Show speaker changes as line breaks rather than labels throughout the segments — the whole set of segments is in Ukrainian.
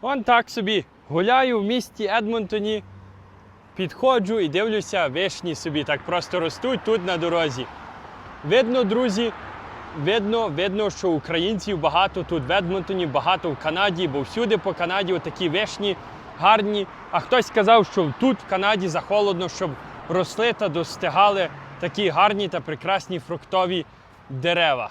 Вон так собі гуляю в місті Едмонтоні, підходжу і дивлюся, вишні собі так просто ростуть тут на дорозі. Видно, друзі, видно, видно, що українців багато тут в Едмонтоні, багато в Канаді, бо всюди по Канаді такі вишні гарні. А хтось сказав, що тут в Канаді захолодно, щоб росли та достигали такі гарні та прекрасні фруктові дерева.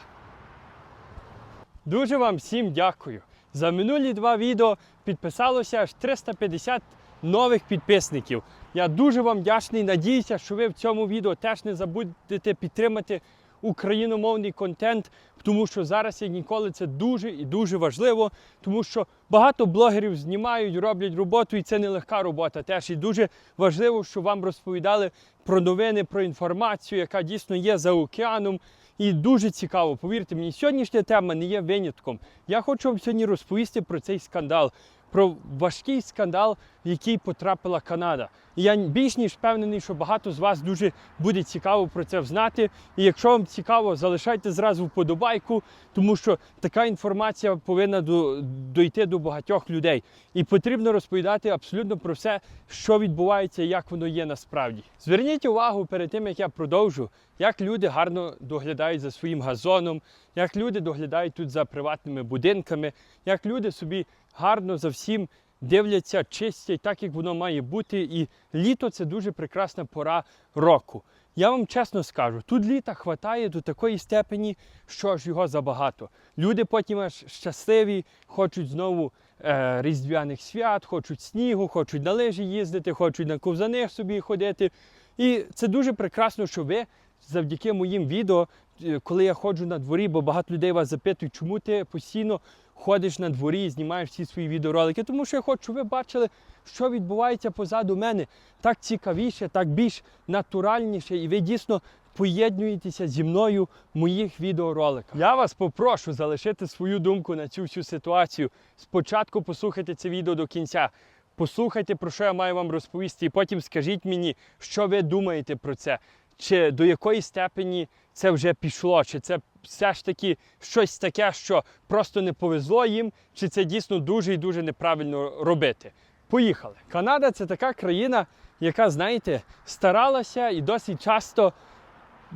Дуже вам всім дякую. За минулі два відео підписалося аж 350 нових підписників. Я дуже вам вдячний. Надіюся, що ви в цьому відео теж не забудете підтримати україномовний контент, тому що зараз як ніколи це дуже і дуже важливо, тому що багато блогерів знімають, роблять роботу, і це нелегка робота. Теж і дуже важливо, щоб вам розповідали про новини, про інформацію, яка дійсно є за океаном. І дуже цікаво, повірте мені, сьогоднішня тема не є винятком. Я хочу вам сьогодні розповісти про цей скандал, про важкий скандал, в який потрапила Канада. І я більш ніж впевнений, що багато з вас дуже буде цікаво про це знати. І якщо вам цікаво, залишайте зразу вподобайку, тому що така інформація повинна до, дойти до багатьох людей. І потрібно розповідати абсолютно про все, що відбувається і як воно є насправді. Зверніть увагу перед тим, як я продовжу, як люди гарно доглядають за своїм газоном, як люди доглядають тут за приватними будинками, як люди собі гарно за всім дивляться, чистять так, як воно має бути. І літо це дуже прекрасна пора року. Я вам чесно скажу, тут літа хватає до такої степені, що аж його забагато. Люди потім аж щасливі, хочуть знову е, різдвяних свят, хочуть снігу, хочуть на лижі їздити, хочуть на ковзани собі ходити. І це дуже прекрасно, що ви завдяки моїм відео, е, коли я ходжу на дворі, бо багато людей вас запитують, чому ти постійно ходиш на дворі і знімаєш всі свої відеоролики. Тому що я хочу, щоб ви бачили, що відбувається позаду мене. Так цікавіше, так більш натуральніше, і ви дійсно поєднуєтеся зі мною в моїх відеороликах. Я вас попрошу залишити свою думку на цю всю ситуацію. Спочатку послухайте це відео до кінця. Послухайте, про що я маю вам розповісти, і потім скажіть мені, що ви думаєте про це, чи до якої степені це вже пішло, чи це все ж таки щось таке, що просто не повезло їм, чи це дійсно дуже і дуже неправильно робити. Поїхали. Канада це така країна, яка, знаєте, старалася і досить часто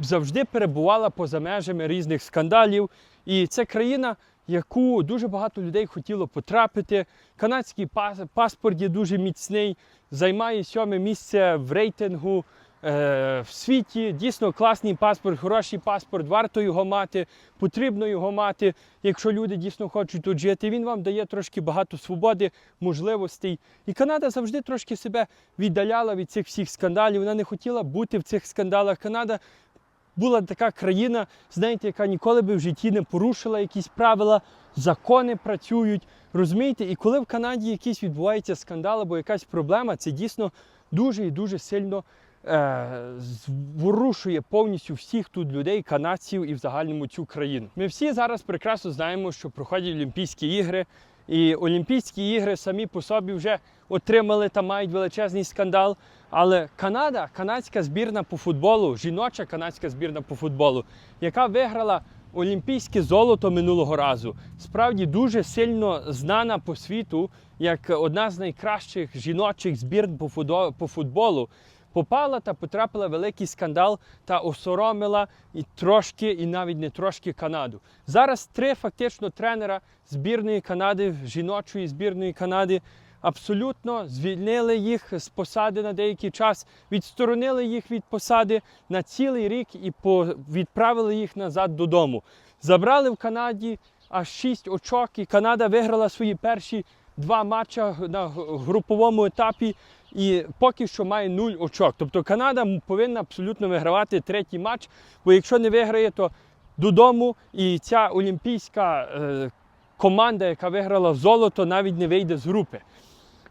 завжди перебувала поза межами різних скандалів. І це країна, яку дуже багато людей хотіло потрапити. Канадський пас- паспорт є дуже міцний, займає сьоме місце в рейтингу в світі. Дійсно класний паспорт, хороший паспорт, варто його мати, потрібно його мати, якщо люди дійсно хочуть тут жити. Він вам дає трошки багато свободи, можливостей. І Канада завжди трошки себе віддаляла від цих всіх скандалів. Вона не хотіла бути в цих скандалах. Канада була така країна, знаєте, яка ніколи би в житті не порушила якісь правила, закони працюють. Розумієте, і коли в Канаді якийсь відбувається скандал або якась проблема, це дійсно дуже і дуже сильно е, зворушує повністю всіх тут людей, канадців і в загальному цю країну. Ми всі зараз прекрасно знаємо, що проходять Олімпійські ігри. І Олімпійські ігри самі по собі вже отримали та мають величезний скандал. Але Канада, канадська збірна по футболу, жіноча канадська збірна по футболу, яка виграла олімпійське золото минулого разу, справді дуже сильно знана по світу як одна з найкращих жіночих збірн по футболу. Попала та потрапила в великий скандал та осоромила і трошки, і навіть не трошки Канаду. Зараз три фактично тренера збірної Канади, жіночої збірної Канади, абсолютно звільнили їх з посади на деякий час, відсторонили їх від посади на цілий рік і відправили їх назад додому. Забрали в Канаді аж 6 очок, і Канада виграла свої перші два матча на груповому етапі. І поки що має 0 очок. Тобто Канада повинна абсолютно вигравати третій матч, бо якщо не виграє, то додому і ця олімпійська е, команда, яка виграла золото, навіть не вийде з групи.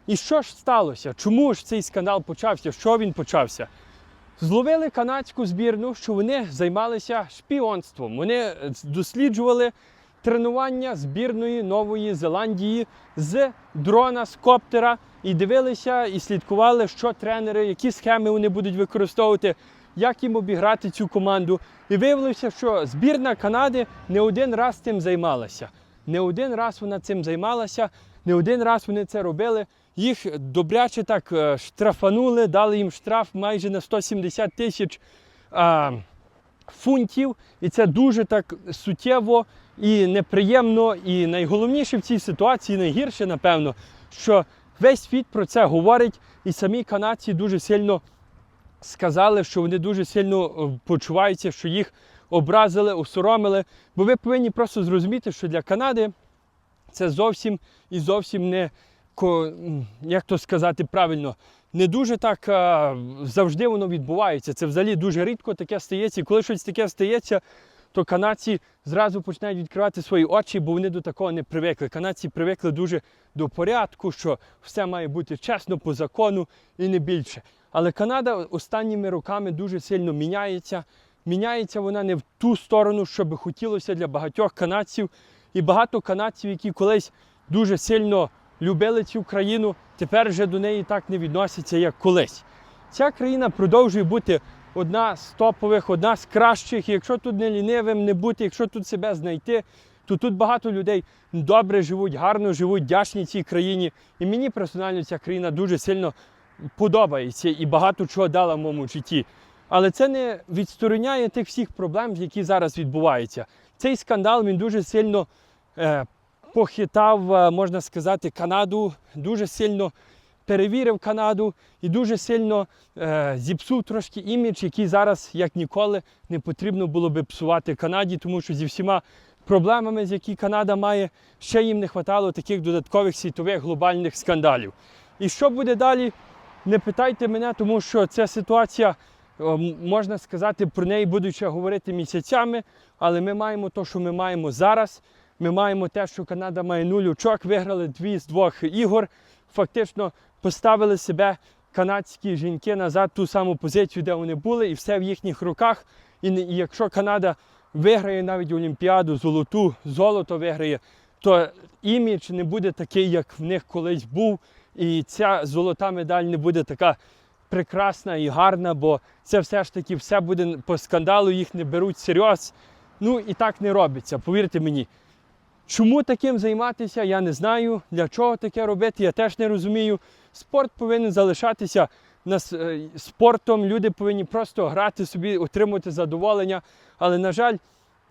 І що ж сталося? Чому ж цей скандал почався? Що він почався? Зловили канадську збірну, що вони займалися шпіонством. Вони е, досліджували тренування збірної Нової Зеландії з дрона, з коптера і дивилися і слідкували, що тренери, які схеми вони будуть використовувати, як їм обіграти цю команду. І виявилося, що збірна Канади не один раз цим займалася. Не один раз вона цим займалася. Не один раз вони це робили. Їх добряче так е, штрафанули, дали їм штраф майже на 170 тисяч а, фунтів. І це дуже так суттєво і неприємно. І найголовніше в цій ситуації, найгірше, напевно, що весь світ про це говорить, і самі канадці дуже сильно сказали, що вони дуже сильно е, почуваються, що їх образили, осоромили. Бо ви повинні просто зрозуміти, що для Канади це зовсім і зовсім не як то сказати правильно. Не дуже так а, завжди воно відбувається. Це взагалі дуже рідко таке стається. І коли щось таке стається, то канадці зразу починають відкривати свої очі, бо вони до такого не привикли. Канадці привикли дуже до порядку, що все має бути чесно по закону і не більше. Але Канада останніми роками дуже сильно міняється. Міняється вона не в ту сторону, що би хотілося для багатьох канадців. І багато канадців, які колись дуже сильно любили цю країну, тепер вже до неї так не відносяться, як колись. Ця країна продовжує бути одна з топових, одна з кращих. Якщо тут не лінивим не бути, якщо тут себе знайти, то тут багато людей добре живуть, гарно живуть, вдячні цій країні. І мені персонально ця країна дуже сильно подобається і багато чого дала в моєму житті. Але це не відстороняє тих всіх проблем, які зараз відбуваються. Цей скандал він дуже сильно е, похитав, е, можна сказати, Канаду, дуже сильно перевірив Канаду і дуже сильно е, зіпсув трошки імідж, який зараз, як ніколи, не потрібно було би псувати Канаді, тому що зі всіма проблемами, з які Канада має, ще їм не вистачало таких додаткових світових глобальних скандалів. І що буде далі? Не питайте мене, тому що ця ситуація, можна сказати, про неї будуть ще говорити місяцями, але ми маємо те, що ми маємо зараз. Ми маємо те, що Канада має нуль очок, виграли дві з двох ігор. Фактично поставили себе канадські жінки назад ту саму позицію, де вони були, і все в їхніх руках. І, і якщо Канада виграє навіть Олімпіаду, золоту, золото виграє, то імідж не буде такий, як в них колись був. І ця золота медаль не буде така прекрасна і гарна, бо це все ж таки все буде по скандалу, їх не беруть серйоз. Ну і так не робиться, повірте мені. Чому таким займатися, я не знаю. Для чого таке робити, я теж не розумію. Спорт повинен залишатися е, спортом. Люди повинні просто грати собі, отримувати задоволення. Але, на жаль,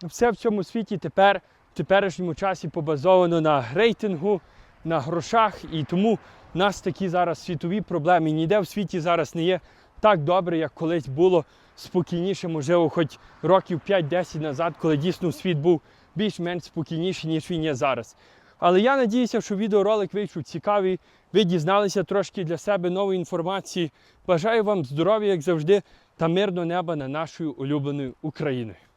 все в цьому світі тепер, в теперішньому часі побазовано на рейтингу, на грошах. І тому в нас такі зараз світові проблеми. Ніде в світі зараз не є так добре, як колись було спокійніше, можливо, хоч років 5-10 назад, коли дійсно світ був більш-менш спокійніший, ніж він є зараз. Але я надіюся, що відеоролик вийшов цікавий. Ви дізналися трошки для себе нової інформації. Бажаю вам здоров'я, як завжди, та мирного неба на нашою улюбленою Україною.